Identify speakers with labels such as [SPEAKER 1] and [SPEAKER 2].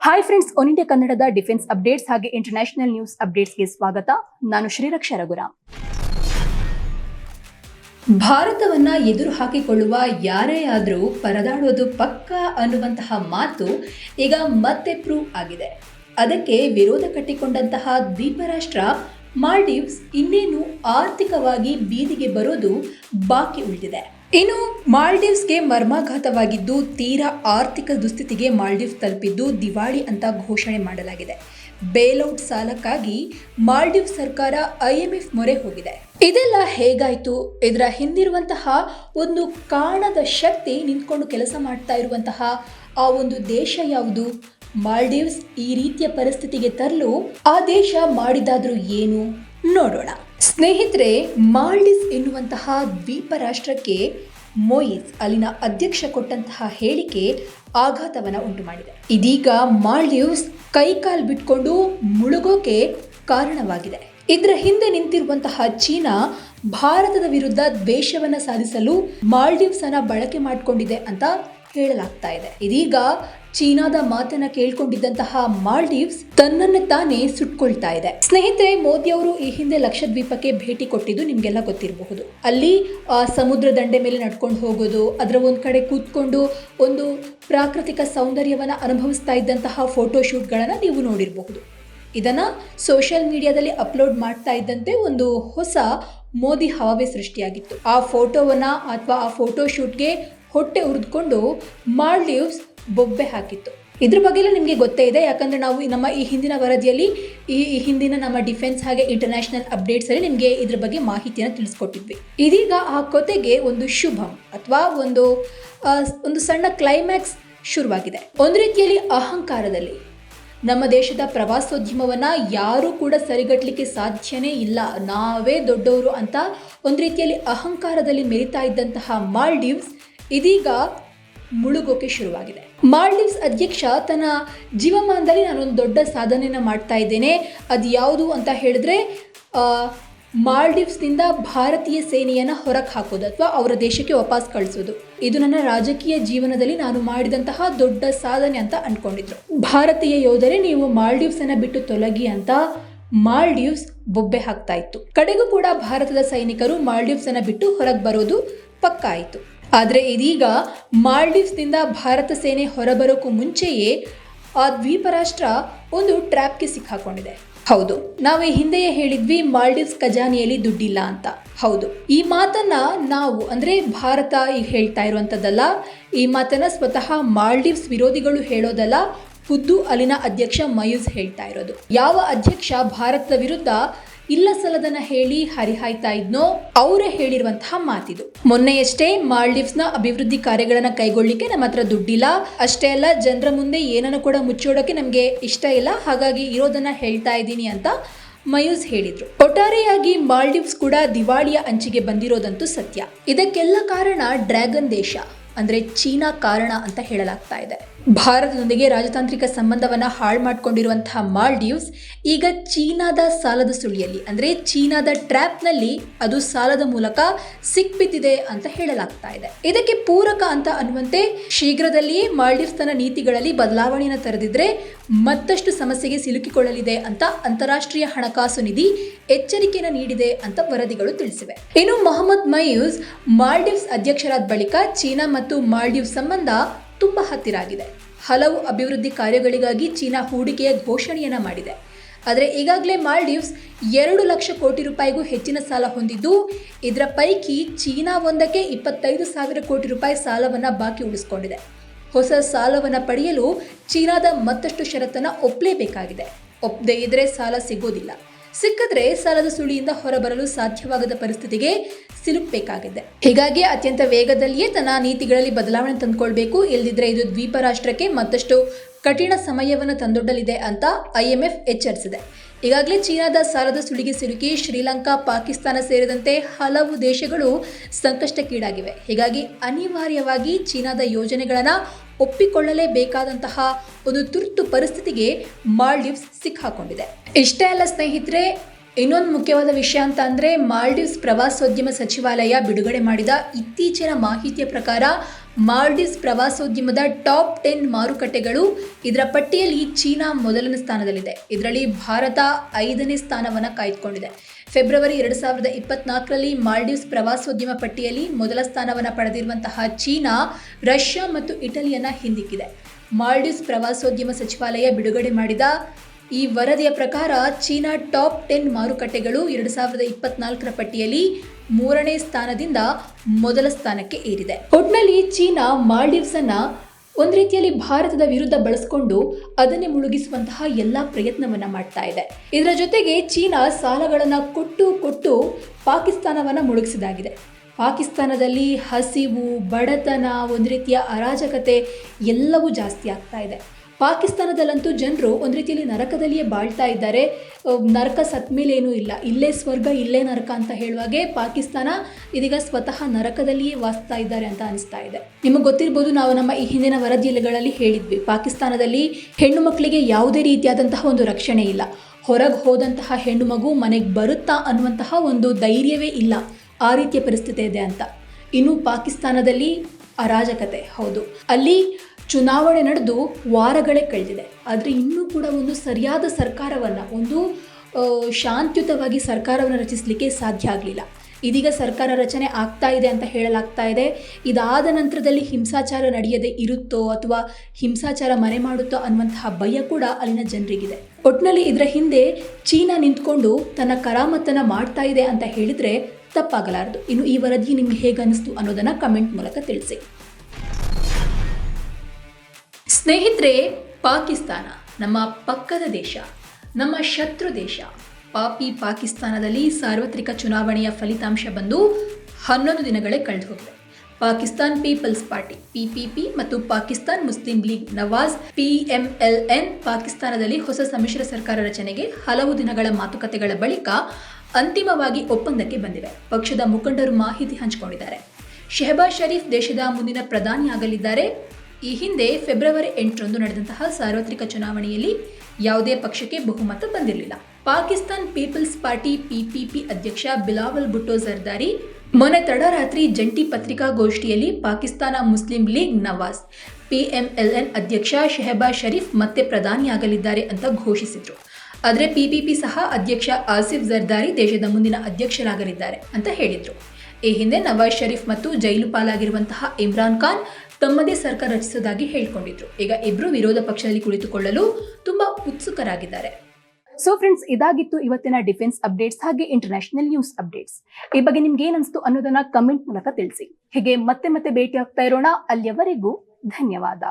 [SPEAKER 1] Hi friends one India ಕನ್ನಡದ defence updates ಹಾಗೆ international news ಅಪ್ಡೇಟ್ಸ್ಗೆ ಸ್ವಾಗತ. ನಾನು ಶ್ರೀರಕ್ಷ ರಘುರಾಮ್. ಭಾರತವನ್ನ ಎದುರು ಹಾಕಿಕೊಳ್ಳುವ ಯಾರೇ ಆದರೂ ಪರದಾಡೋದು ಪಕ್ಕ ಅನ್ನುವಂತಹ ಮಾತು ಈಗ ಮತ್ತೆ ಪ್ರೂವ್ ಆಗಿದೆ. ಅದಕ್ಕೆ ವಿರೋಧ ಕಟ್ಟಿಕೊಂಡಂತಹ ದ್ವೀಪ ರಾಷ್ಟ್ರ ಮಾಲ್ಡೀವ್ಸ್ ಇನ್ನೇನು ಆರ್ಥಿಕವಾಗಿ ಬೀದಿಗೆ ಬರೋದು ಬಾಕಿ ಉಳಿದಿದೆ. ಇನ್ನು ಮಾಲ್ಡೀವ್ಸ್ಗೆ ಮರ್ಮಾಘಾತವಾಗಿದ್ದು ತೀರಾ ಆರ್ಥಿಕ ದುಸ್ಥಿತಿಗೆ ಮಾಲ್ಡೀವ್ಸ್ ತಲುಪಿದ್ದು ದಿವಾಳಿ ಅಂತ ಘೋಷಣೆ ಮಾಡಲಾಗಿದೆ. ಬೇಲೌಟ್ ಸಾಲಕ್ಕಾಗಿ ಮಾಲ್ಡೀವ್ ಸರ್ಕಾರ ಐಎಂಎಫ್ ಮೊರೆ ಹೋಗಿದೆ. ಇದೆಲ್ಲ ಹೇಗಾಯಿತು? ಇದರ ಹಿಂದಿರುವಂತಹ ಒಂದು ಕಾಣದ ಶಕ್ತಿ ನಿಂತ್ಕೊಂಡು ಕೆಲಸ ಮಾಡ್ತಾ ಇರುವಂತಹ ಆ ಒಂದು ದೇಶ ಯಾವುದು? ಮಾಲ್ಡೀವ್ಸ್ ಈ ರೀತಿಯ ಪರಿಸ್ಥಿತಿಗೆ ತರಲು ಆ ದೇಶ ಮಾಡಿದಾದ್ರೂ ಏನು? ನೋಡೋಣ. ಸ್ನೇಹಿತರೆ, ಮಾಲ್ಡೀವ್ಸ್ ಎನ್ನುವಂತಹ ದ್ವೀಪ ರಾಷ್ಟ್ರಕ್ಕೆ ಮೊಯಿಸ್ ಅಲ್ಲಿನ ಅಧ್ಯಕ್ಷ ಕೊಟ್ಟಂತಹ ಹೇಳಿಕೆ ಆಘಾತವನ್ನು ಉಂಟು ಮಾಡಿದೆ ಇದೀಗ ಮಾಲ್ಡೀವ್ಸ್ ಕೈಕಾಲ್ ಬಿಟ್ಕೊಂಡು ಮುಳುಗೋಕೆ ಕಾರಣವಾಗಿದೆ. ಇದರ ಹಿಂದೆ ನಿಂತಿರುವಂತಹ ಚೀನಾ ಭಾರತದ ವಿರುದ್ಧ ದ್ವೇಷವನ್ನು ಸಾಧಿಸಲು ಮಾಲ್ಡೀವ್ಸ್ ಅನ್ನ ಬಳಕೆ ಮಾಡಿಕೊಂಡಿದೆ ಅಂತ ಹೇಳಲಾಗ್ತಾ ಇದೆ. ಇದೀಗ ಚೀನಾದ ಮಾತನ್ನ ಕೇಳ್ಕೊಂಡಿದ್ದಂತಹ ಮಾಲ್ಡೀವ್ಸ್ ತನ್ನನ್ನು ತಾನೇ ಸುಟ್ಕೊಳ್ತಾ ಇದೆ. ಸ್ನೇಹಿತರೆ, ಮೋದಿ ಅವರು ಈ ಹಿಂದೆ ಲಕ್ಷದ್ವೀಪಕ್ಕೆ ಭೇಟಿ ಕೊಟ್ಟಿದ್ದು ನಿಮ್ಗೆಲ್ಲ ಗೊತ್ತಿರಬಹುದು. ಅಲ್ಲಿ ಸಮುದ್ರ ದಂಡೆ ಮೇಲೆ ನಡ್ಕೊಂಡು ಹೋಗೋದು, ಅದರ ಒಂದು ಕಡೆ ಕೂತ್ಕೊಂಡು ಒಂದು ಪ್ರಾಕೃತಿಕ ಸೌಂದರ್ಯವನ್ನ ಅನುಭವಿಸ್ತಾ ಇದ್ದಂತಹ ಫೋಟೋ ಶೂಟ್ಗಳನ್ನ ನೀವು ನೋಡಿರಬಹುದು. ಇದನ್ನ ಸೋಷಿಯಲ್ ಮೀಡಿಯಾದಲ್ಲಿ ಅಪ್ಲೋಡ್ ಮಾಡ್ತಾ ಇದ್ದಂತೆ ಒಂದು ಹೊಸ ಮೋದಿ ಹವಾವೇ ಸೃಷ್ಟಿಯಾಗಿತ್ತು. ಆ ಫೋಟೋವನ್ನ ಅಥವಾ ಆ ಫೋಟೋ ಶೂಟ್ಗೆ ಹೊಟ್ಟೆ ಉರಿದುಕೊಂಡು ಮಾಲ್ಡೀವ್ಸ್ ಬೊಬ್ಬೆ ಹಾಕಿತ್ತು. ಇದ್ರ ಬಗ್ಗೆ ಎಲ್ಲ ನಿಮಗೆ ಗೊತ್ತೇ ಇದೆ, ಯಾಕಂದರೆ ನಾವು ನಮ್ಮ ಈ ಹಿಂದಿನ ವರದಿಯಲ್ಲಿ ಈ ಹಿಂದಿನ ನಮ್ಮ ಡಿಫೆನ್ಸ್ ಹಾಗೆ ಇಂಟರ್ನ್ಯಾಷನಲ್ ಅಪ್ಡೇಟ್ಸ್ ಅಲ್ಲಿ ನಿಮಗೆ ಇದ್ರ ಬಗ್ಗೆ ಮಾಹಿತಿಯನ್ನು ತಿಳಿಸ್ಕೊಟ್ಟಿದ್ವಿ. ಇದೀಗ ಆ ಕೊತೆಗೆ ಒಂದು ಶುಭಂ ಅಥವಾ ಒಂದು ಒಂದು ಸಣ್ಣ ಕ್ಲೈಮ್ಯಾಕ್ಸ್ ಶುರುವಾಗಿದೆ. ಒಂದು ರೀತಿಯಲ್ಲಿ ಅಹಂಕಾರದಲ್ಲಿ ನಮ್ಮ ದೇಶದ ಪ್ರವಾಸೋದ್ಯಮವನ್ನು ಯಾರೂ ಕೂಡ ಸರಿಗಟ್ಟಲಿಕ್ಕೆ ಸಾಧ್ಯನೇ ಇಲ್ಲ, ನಾವೇ ದೊಡ್ಡವರು ಅಂತ ಒಂದು ರೀತಿಯಲ್ಲಿ ಅಹಂಕಾರದಲ್ಲಿ ಮೆರಿತಾ ಇದ್ದಂತಹ ಮಾಲ್ಡೀವ್ಸ್ ಇದೀಗ ಮುಳುಗೋಕೆ ಶುರುವಾಗಿದೆ. ಮಾಲ್ಡೀವ್ಸ್ ಅಧ್ಯಕ್ಷ ತನ್ನ ಜೀವಮಾನದಲ್ಲಿ ನಾನೊಂದು ದೊಡ್ಡ ಸಾಧನೆಯನ್ನು ಮಾಡ್ತಾ ಇದ್ದೇನೆ. ಅದು ಯಾವುದು ಅಂತ ಹೇಳಿದ್ರೆ ಮಾಲ್ಡೀವ್ಸ್ನಿಂದ ಭಾರತೀಯ ಸೇನೆಯನ್ನು ಹೊರಗೆ ಹಾಕೋದು ಅಥವಾ ಅವರ ದೇಶಕ್ಕೆ ವಾಪಸ್ ಕಳಿಸೋದು. ಇದು ನನ್ನ ರಾಜಕೀಯ ಜೀವನದಲ್ಲಿ ನಾನು ಮಾಡಿದಂತಹ ದೊಡ್ಡ ಸಾಧನೆ ಅಂತ ಅಂದ್ಕೊಂಡಿದ್ರು ಭಾರತೀಯ ಯೋಧರೇ, ನೀವು ಮಾಲ್ಡೀವ್ಸ್ ಅನ್ನ ಬಿಟ್ಟು ತೊಲಗಿ ಅಂತ ಮಾಲ್ಡೀವ್ಸ್ ಬೊಬ್ಬೆ ಹಾಕ್ತಾ ಇತ್ತು. ಕಡೆಗೂ ಕೂಡ ಭಾರತದ ಸೈನಿಕರು ಮಾಲ್ಡೀವ್ಸ್ ಅನ್ನ ಬಿಟ್ಟು ಹೊರಗೆ ಬರೋದು ಪಕ್ಕ ಆಯಿತು ಆದರೆ ಇದೀಗ ಮಾಲ್ಡೀವ್ಸ್ನಿಂದ ಭಾರತ ಸೇನೆ ಹೊರಬರೋಕ್ಕೂ ಮುಂಚೆಯೇ ಆ ದ್ವೀಪ ರಾಷ್ಟ್ರ ಒಂದು ಟ್ರ್ಯಾಪ್ಗೆ ಸಿಕ್ಕಾಕೊಂಡಿದೆ. ಹೌದು, ನಾವು ಈ ಹಿಂದೆಯೇ ಹೇಳಿದ್ವಿ ಮಾಲ್ಡೀವ್ಸ್ ಖಜಾನೆಯಲ್ಲಿ ದುಡ್ಡಿಲ್ಲ ಅಂತ. ಹೌದು, ಈ ಮಾತನ್ನ ನಾವು, ಅಂದ್ರೆ ಭಾರತ ಈಗ ಹೇಳ್ತಾ ಇರುವಂಥದ್ದಲ್ಲ ಈ ಮಾತನ್ನ ಸ್ವತಃ ಮಾಲ್ಡೀವ್ಸ್ ವಿರೋಧಿಗಳು ಹೇಳೋದಲ್ಲ, ಖುದ್ದು ಅಲ್ಲಿನ ಅಧ್ಯಕ್ಷ ಮಯೂಸ್ ಹೇಳ್ತಾ ಇರೋದು. ಯಾವ ಅಧ್ಯಕ್ಷ ಭಾರತದ ವಿರುದ್ಧ ಇಲ್ಲ ಸಲದನ್ನ ಹೇಳಿ ಹರಿಹಾಯ್ತಾ ಇದ್ನೋ, ಅವರೇ ಹೇಳಿರುವಂತಹ ಮಾತಿದು. ಮೊನ್ನೆಯಷ್ಟೇ ಮಾಲ್ಡೀವ್ಸ್ನ ಅಭಿವೃದ್ಧಿ ಕಾರ್ಯಗಳನ್ನ ಕೈಗೊಳ್ಳಿಕ್ಕೆ ನಮ್ಮ ಹತ್ರ ದುಡ್ಡಿಲ್ಲ. ಅಷ್ಟೇ ಅಲ್ಲ, ಜನರ ಮುಂದೆ ಏನನ್ನು ಕೂಡ ಮುಚ್ಚೋಡಕ್ಕೆ ನಮಗೆ ಇಷ್ಟ ಇಲ್ಲ. ಹಾಗಾಗಿ ಇರೋದನ್ನ ಹೇಳ್ತಾ ಇದ್ದೀನಿ ಅಂತ ಮಯೂಸ್ ಹೇಳಿದ್ರು. ಒಟ್ಟಾರೆಯಾಗಿ ಮಾಲ್ಡೀವ್ಸ್ ಕೂಡ ದಿವಾಳಿಯ ಅಂಚಿಗೆ ಬಂದಿರೋದಂತೂ ಸತ್ಯ. ಇದಕ್ಕೆಲ್ಲ ಕಾರಣ ಡ್ರ್ಯಾಗನ್ ದೇಶ. ಅಂದ್ರೆ ಚೀನಾ ಕಾರಣ ಅಂತ ಹೇಳಲಾಗ್ತಾ ಇದೆ. ಭಾರತದೊಂದಿಗೆ ರಾಜತಾಂತ್ರಿಕ ಸಂಬಂಧವನ್ನ ಹಾಳು ಮಾಡಿಕೊಂಡಿರುವಂತಹ ಮಾಲ್ಡೀವ್ಸ್ ಈಗ ಚೀನಾದ ಸಾಲದ ಸುಳಿಯಲ್ಲಿ, ಅಂದ್ರೆ ಚೀನಾದ ಟ್ರ್ಯಾಪ್ನಲ್ಲಿ ಅದು ಸಾಲದ ಮೂಲಕ ಸಿಕ್ಬಿದ್ದಿದೆ ಅಂತ ಹೇಳಲಾಗ್ತಾ ಇದೆ. ಇದಕ್ಕೆ ಪೂರಕ ಅಂತ ಅನ್ನುವಂತೆ ಶೀಘ್ರದಲ್ಲಿಯೇ ಮಾಲ್ಡೀವ್ಸ್ ತನ್ನ ನೀತಿಗಳಲ್ಲಿ ಬದಲಾವಣೆಯನ್ನು ತರದಿದ್ರೆ ಮತ್ತಷ್ಟು ಸಮಸ್ಯೆಗೆ ಸಿಲುಕಿಕೊಳ್ಳಲಿದೆ ಅಂತ ಅಂತಾರಾಷ್ಟ್ರೀಯ ಹಣಕಾಸು ನಿಧಿ ಎಚ್ಚರಿಕೆಯನ್ನು ನೀಡಿದೆ ಅಂತ ವರದಿಗಳು ತಿಳಿಸಿವೆ. ಇನ್ನು ಮೊಹಮ್ಮದ್ ಮಯೂಸ್ ಮಾಲ್ಡೀವ್ಸ್ ಅಧ್ಯಕ್ಷರಾದ ಬಳಿಕ ಚೀನಾ ಮಾಲ್ಡೀವ್ಸ್ ಸಂಬಂಧ ತುಂಬಾ ಹತ್ತಿರ ಆಗಿದೆ ಹಲವು ಅಭಿವೃದ್ಧಿ ಕಾರ್ಯಗಳಿಗಾಗಿ ಚೀನಾ ಹೂಡಿಕೆಯ ಘೋಷಣೆಯನ್ನ ಮಾಡಿದೆ. ಆದರೆ ಈಗಾಗಲೇ ಮಾಲ್ಡೀವ್ಸ್ ಎರಡು ಲಕ್ಷ ಕೋಟಿ ರೂಪಾಯಿಗೂ ಹೆಚ್ಚಿನ ಸಾಲ ಹೊಂದಿದ್ದು, ಇದರ ಪೈಕಿ ಚೀನಾ ಒಂದಕ್ಕೆ ಇಪ್ಪತ್ತೈದು ಸಾವಿರ ಕೋಟಿ ರೂಪಾಯಿ ಸಾಲವನ್ನ ಬಾಕಿ ಉಳಿಸ್ಕೊಂಡಿದೆ. ಹೊಸ ಸಾಲವನ್ನ ಪಡೆಯಲು ಚೀನಾದ ಮತ್ತಷ್ಟು ಷರತ್ತನ್ನು ಒಪ್ಪಲೇಬೇಕಾಗಿದೆ ಒಪ್ಪದೇ ಇದ್ರೆ ಸಾಲ ಸಿಗೋದಿಲ್ಲ. ಸಿಕ್ಕಿದ್ರೆ ಸಾಲದ ಸುಳಿಯಿಂದ ಹೊರಬರಲು ಸಾಧ್ಯವಾಗದ ಪರಿಸ್ಥಿತಿಗೆ ಸಿಲುಕಬೇಕಾಗಿದೆ. ಹೀಗಾಗಿ ಅತ್ಯಂತ ವೇಗದಲ್ಲಿಯೇ ತನ್ನ ನೀತಿಗಳಲ್ಲಿ ಬದಲಾವಣೆ ತಂದುಕೊಳ್ಬೇಕು. ಇಲ್ಲದಿದ್ರೆ ಇದು ದ್ವೀಪ ರಾಷ್ಟ್ರಕ್ಕೆ ಮತ್ತಷ್ಟು ಕಠಿಣ ಸಮಯವನ್ನು ತಂದೊಡ್ಡಲಿದೆ ಅಂತ ಐಎಂಎಫ್ ಎಚ್ಚರಿಸಿದೆ. ಈಗಾಗಲೇ ಚೀನಾದ ಸಾಲದ ಸುಳಿಗೆ ಸಿಲುಕಿ ಶ್ರೀಲಂಕಾ, ಪಾಕಿಸ್ತಾನ ಸೇರಿದಂತೆ ಹಲವು ದೇಶಗಳು ಸಂಕಷ್ಟಕ್ಕೀಡಾಗಿವೆ. ಹೀಗಾಗಿ ಅನಿವಾರ್ಯವಾಗಿ ಚೀನಾದ ಯೋಜನೆಗಳನ್ನು ಒಪ್ಪಿಕೊಳ್ಳಲೇಬೇಕಾದಂತಹ ಒಂದು ತುರ್ತು ಪರಿಸ್ಥಿತಿಗೆ ಮಾಲ್ಡೀವ್ಸ್ ಸಿಕ್ಕಾಕೊಂಡಿದೆ. ಇಷ್ಟೇ ಅಲ್ಲ ಸ್ನೇಹಿತರೆ, ಇನ್ನೊಂದು ಮುಖ್ಯವಾದ ವಿಷಯ ಅಂತ ಅಂದರೆ ಮಾಲ್ಡೀವ್ಸ್ ಪ್ರವಾಸೋದ್ಯಮ ಸಚಿವಾಲಯ ಬಿಡುಗಡೆ ಮಾಡಿದ ಇತ್ತೀಚಿನ ಮಾಹಿತಿಯ ಪ್ರಕಾರ ಮಾಲ್ಡೀವ್ಸ್ ಪ್ರವಾಸೋದ್ಯಮದ ಟಾಪ್ ಟೆನ್ ಮಾರುಕಟ್ಟೆಗಳು ಇದರ ಪಟ್ಟಿಯಲ್ಲಿ ಚೀನಾ ಮೊದಲನೇ ಸ್ಥಾನದಲ್ಲಿದೆ. ಇದರಲ್ಲಿ ಭಾರತ ಐದನೇ ಸ್ಥಾನವನ್ನು ಕಾಯ್ದುಕೊಂಡಿದೆ. ಫೆಬ್ರವರಿ ಎರಡು ಸಾವಿರದ ಇಪ್ಪತ್ನಾಲ್ಕರಲ್ಲಿ ಮಾಲ್ಡೀವ್ಸ್ ಪ್ರವಾಸೋದ್ಯಮ ಪಟ್ಟಿಯಲ್ಲಿ ಮೊದಲ ಸ್ಥಾನವನ್ನು ಪಡೆದಿರುವಂತಹ ಚೀನಾ, ರಷ್ಯಾ ಮತ್ತು ಇಟಲಿಯನ್ನ ಹಿಂದಿಕ್ಕಿದೆ. ಮಾಲ್ಡೀವ್ಸ್ ಪ್ರವಾಸೋದ್ಯಮ ಸಚಿವಾಲಯ ಬಿಡುಗಡೆ ಮಾಡಿದ ಈ ವರದಿಯ ಪ್ರಕಾರ ಚೀನಾ ಟಾಪ್ ಟೆನ್ ಮಾರುಕಟ್ಟೆಗಳು ಎರಡು ಸಾವಿರದ ಇಪ್ಪತ್ನಾಲ್ಕರ ಪಟ್ಟಿಯಲ್ಲಿ ಮೂರನೇ ಸ್ಥಾನದಿಂದ ಮೊದಲ ಸ್ಥಾನಕ್ಕೆ ಏರಿದೆ. ಒಟ್ನಲ್ಲಿ ಚೀನಾ ಮಾಲ್ಡೀವ್ಸ್ ಅನ್ನ ಒಂದು ರೀತಿಯಲ್ಲಿ ಭಾರತದ ವಿರುದ್ಧ ಬಳಸಿಕೊಂಡು ಅದನ್ನೇ ಮುಳುಗಿಸುವಂತಹ ಎಲ್ಲ ಪ್ರಯತ್ನವನ್ನ ಮಾಡ್ತಾ ಇದೆ. ಇದರ ಜೊತೆಗೆ ಚೀನಾ ಸಾಲಗಳನ್ನು ಕೊಟ್ಟು ಕೊಟ್ಟು ಪಾಕಿಸ್ತಾನವನ್ನ ಮುಳುಗಿಸಿದಾಗಿದೆ. ಪಾಕಿಸ್ತಾನದಲ್ಲಿ ಹಸಿವು, ಬಡತನ, ಒಂದು ರೀತಿಯ ಅರಾಜಕತೆ ಎಲ್ಲವೂ ಜಾಸ್ತಿ ಆಗ್ತಾ ಇದೆ. ಪಾಕಿಸ್ತಾನದಲ್ಲಂತೂ ಜನರು ಒಂದು ರೀತಿಯಲ್ಲಿ ನರಕದಲ್ಲಿಯೇ ಬಾಳ್ತಾ ಇದ್ದಾರೆ. ನರಕ ಸತ್ ಮೇಲೆ ಏನೂ ಇಲ್ಲ. ಇಲ್ಲೇ ಸ್ವರ್ಗ, ಇಲ್ಲೇ ನರಕ ಅಂತ ಹೇಳುವಾಗೆ ಪಾಕಿಸ್ತಾನ ಇದೀಗ ಸ್ವತಃ ನರಕದಲ್ಲಿಯೇ ವಾಸ್ತಾ ಇದ್ದಾರೆ ಅಂತ ಅನಿಸ್ತಾ ಇದೆ. ನಿಮಗೆ ಗೊತ್ತಿರ್ಬೋದು ನಾವು ನಮ್ಮ ಈ ಹಿಂದಿನ ವರದಿಗಳಲ್ಲಿ ಹೇಳಿದ್ವಿ. ಪಾಕಿಸ್ತಾನದಲ್ಲಿ ಹೆಣ್ಣು ಮಕ್ಕಳಿಗೆ ಯಾವುದೇ ರೀತಿಯಾದಂತಹ ಒಂದು ರಕ್ಷಣೆ ಇಲ್ಲ. ಹೊರಗೆ ಹೋದಂತಹ ಹೆಣ್ಣು ಮಗು ಮನೆಗೆ ಬರುತ್ತಾ ಅನ್ನುವಂತಹ ಒಂದು ಧೈರ್ಯವೇ ಇಲ್ಲ. ಆ ರೀತಿಯ ಪರಿಸ್ಥಿತಿ ಇದೆ ಅಂತ. ಇನ್ನು ಪಾಕಿಸ್ತಾನದಲ್ಲಿ ಅರಾಜಕತೆ, ಹೌದು. ಅಲ್ಲಿ ಚುನಾವಣೆ ನಡೆದು ವಾರಗಳೇ ಕಳೆದಿದೆ. ಆದರೆ ಇನ್ನೂ ಕೂಡ ಒಂದು ಸರಿಯಾದ ಸರ್ಕಾರವನ್ನು, ಒಂದು ಶಾಂತಿಯುತವಾಗಿ ಸರ್ಕಾರವನ್ನು ರಚಿಸಲಿಕ್ಕೆ ಸಾಧ್ಯ ಆಗಲಿಲ್ಲ. ಇದೀಗ ಸರ್ಕಾರ ರಚನೆ ಆಗ್ತಾ ಇದೆ ಅಂತ ಹೇಳಲಾಗ್ತಾ ಇದೆ. ಇದಾದ ನಂತರದಲ್ಲಿ ಹಿಂಸಾಚಾರ ನಡೆಯದೆ ಇರುತ್ತೋ ಅಥವಾ ಹಿಂಸಾಚಾರ ಮನೆ ಮಾಡುತ್ತೋ ಅನ್ನುವಂತಹ ಭಯ ಕೂಡ ಅಲ್ಲಿನ ಜನರಿಗಿದೆ. ಒಟ್ಟಿನಲ್ಲಿ ಇದರ ಹಿಂದೆ ಚೀನಾ ನಿಂತ್ಕೊಂಡು ತನ್ನ ಕರಾಮತ್ತನ್ನು ಮಾಡ್ತಾ ಇದೆ ಅಂತ ಹೇಳಿದರೆ ತಪ್ಪಾಗಲಾರದು. ಇನ್ನು ಈ ವರದಿ ನಿಮ್ಗೆ ಹೇಗೆ ಅನಿಸ್ತು ಅನ್ನೋದನ್ನು ಕಮೆಂಟ್ ಮೂಲಕ ತಿಳಿಸಿ. ಸ್ನೇಹಿತರೆ, ಪಾಕಿಸ್ತಾನ, ನಮ್ಮ ಪಕ್ಕದ ದೇಶ, ನಮ್ಮ ಶತ್ರು ದೇಶ, ಪಾಪಿ ಪಾಕಿಸ್ತಾನದಲ್ಲಿ ಸಾರ್ವತ್ರಿಕ ಚುನಾವಣೆಯ ಫಲಿತಾಂಶ ಬಂದು ಹನ್ನೊಂದು ದಿನಗಳೇ ಕಳೆದು ಹೋಗಿದೆ ಪಾಕಿಸ್ತಾನ್ ಪೀಪಲ್ಸ್ ಪಾರ್ಟಿ ಪಿಪಿಪಿ ಮತ್ತು Pakistan Muslim League Nawaz PMLN ಪಾಕಿಸ್ತಾನದಲ್ಲಿ ಹೊಸ ಸಮ್ಮಿಶ್ರ ಸರ್ಕಾರ ರಚನೆಗೆ ಹಲವು ದಿನಗಳ ಮಾತುಕತೆಗಳ ಬಳಿಕ ಅಂತಿಮವಾಗಿ ಒಪ್ಪಂದಕ್ಕೆ ಬಂದಿವೆ. ಪಕ್ಷದ ಮುಖಂಡರು ಮಾಹಿತಿ ಹಂಚಿಕೊಂಡಿದ್ದಾರೆ. ಶೆಹಬಾಜ್ ಶರೀಫ್ ದೇಶದ ಮುಂದಿನ ಪ್ರಧಾನಿಯಾಗಲಿದ್ದಾರೆ. ಈ ಹಿಂದೆ ಫೆಬ್ರವರಿ ಎಂಟರಂದು ನಡೆದಂತಹ ಸಾರ್ವತ್ರಿಕ ಚುನಾವಣೆಯಲ್ಲಿ ಯಾವುದೇ ಪಕ್ಷಕ್ಕೆ ಬಹುಮತ ಬಂದಿರಲಿಲ್ಲ. ಪಾಕಿಸ್ತಾನ್ ಪೀಪಲ್ಸ್ ಪಾರ್ಟಿ ಪಿಪಿಪಿ ಅಧ್ಯಕ್ಷ ಬಿಲಾವಲ್ ಭುಟ್ಟೋ ಜರ್ದಾರಿ, ಮೊನ್ನೆ ತಡರಾತ್ರಿ ಜಂಟಿ ಪತ್ರಿಕಾಗೋಷ್ಠಿಯಲ್ಲಿ Pakistan Muslim League Nawaz PMLN ಅಧ್ಯಕ್ಷ ಶೆಹಬಾಜ್ ಶರೀಫ್ ಮತ್ತೆ ಪ್ರಧಾನಿಯಾಗಲಿದ್ದಾರೆ ಅಂತ ಘೋಷಿಸಿದ್ರು. ಆದರೆ ಪಿಪಿಪಿ ಸಹ ಅಧ್ಯಕ್ಷ ಆಸಿಫ್ ಜರ್ದಾರಿ ದೇಶದ ಮುಂದಿನ ಅಧ್ಯಕ್ಷರಾಗಲಿದ್ದಾರೆ ಅಂತ ಹೇಳಿದ್ರು. ಈ ಹಿಂದೆ ನವಾಜ್ ಷರೀಫ್ ಮತ್ತು ಜೈಲು ಪಾಲಾಗಿರುವಂತಹ ಇಮ್ರಾನ್ ಖಾನ್ ತಮ್ಮದೇ ಸರ್ಕಾರ ರಚಿಸೋದಾಗಿ ಹೇಳಿಕೊಂಡಿದ್ರು. ಈಗ ಇಬ್ರು ವಿರೋಧ ಪಕ್ಷದಲ್ಲಿ ಕುಳಿತುಕೊಳ್ಳಲು ತುಂಬಾ ಉತ್ಸುಕರಾಗಿದ್ದಾರೆ. ಸೊ ಫ್ರೆಂಡ್ಸ್ ಇದಾಗಿತ್ತು ಇವತ್ತಿನ ಡಿಫೆನ್ಸ್ ಅಪ್ಡೇಟ್ಸ್ ಹಾಗೆ ಇಂಟರ್ನ್ಯಾಷನಲ್ ನ್ಯೂಸ್ ಅಪ್ಡೇಟ್ಸ್ ಈ ಬಗ್ಗೆ ನಿಮ್ಗೆ ಏನನ್ಸ್ತು ಅನ್ನೋದನ್ನ ಕಮೆಂಟ್ ಮೂಲಕ ತಿಳಿಸಿ. ಹೀಗೆ ಮತ್ತೆ ಮತ್ತೆ ಭೇಟಿ ಆಗ್ತಾ ಇರೋಣ. ಅಲ್ಲಿಯವರೆಗೂ ಧನ್ಯವಾದ.